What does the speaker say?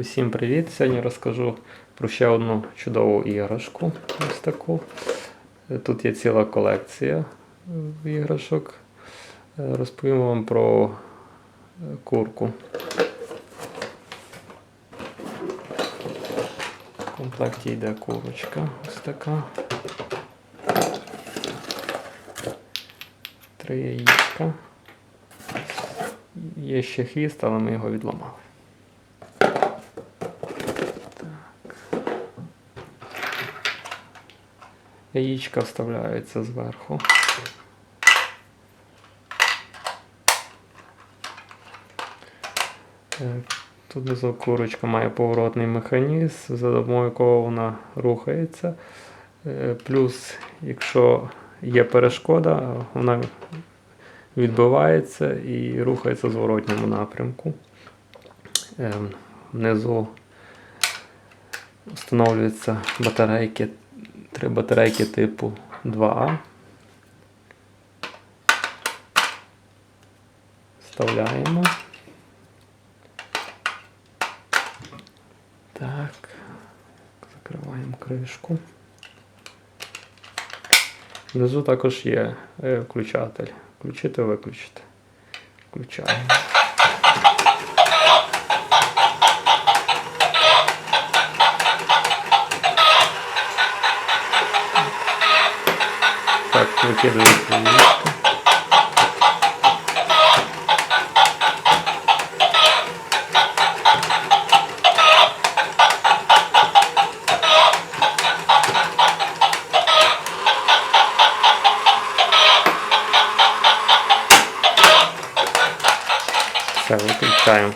Усім привіт! Сьогодні розкажу про ще одну чудову іграшку. Ось таку. Тут є ціла колекція іграшок. Розповім вам про курку. В комплекті йде курочка. Ось така. Три яєчка. Є ще хвіст, але ми його відламали. Яєчка вставляються зверху. Тут внизу курочка має поворотний механізм, за допомогою якого вона рухається. Е, Плюс, якщо є перешкода, вона відбивається і рухається в зворотньому напрямку. Е, Внизу встановлюються батарейки Три батарейки типу 2А. Вставляємо. Так. Закриваємо кришку. Внизу також є е, включатель. Включити, виключити. Включаємо. Так, викидується яєчко. Все, виключаємо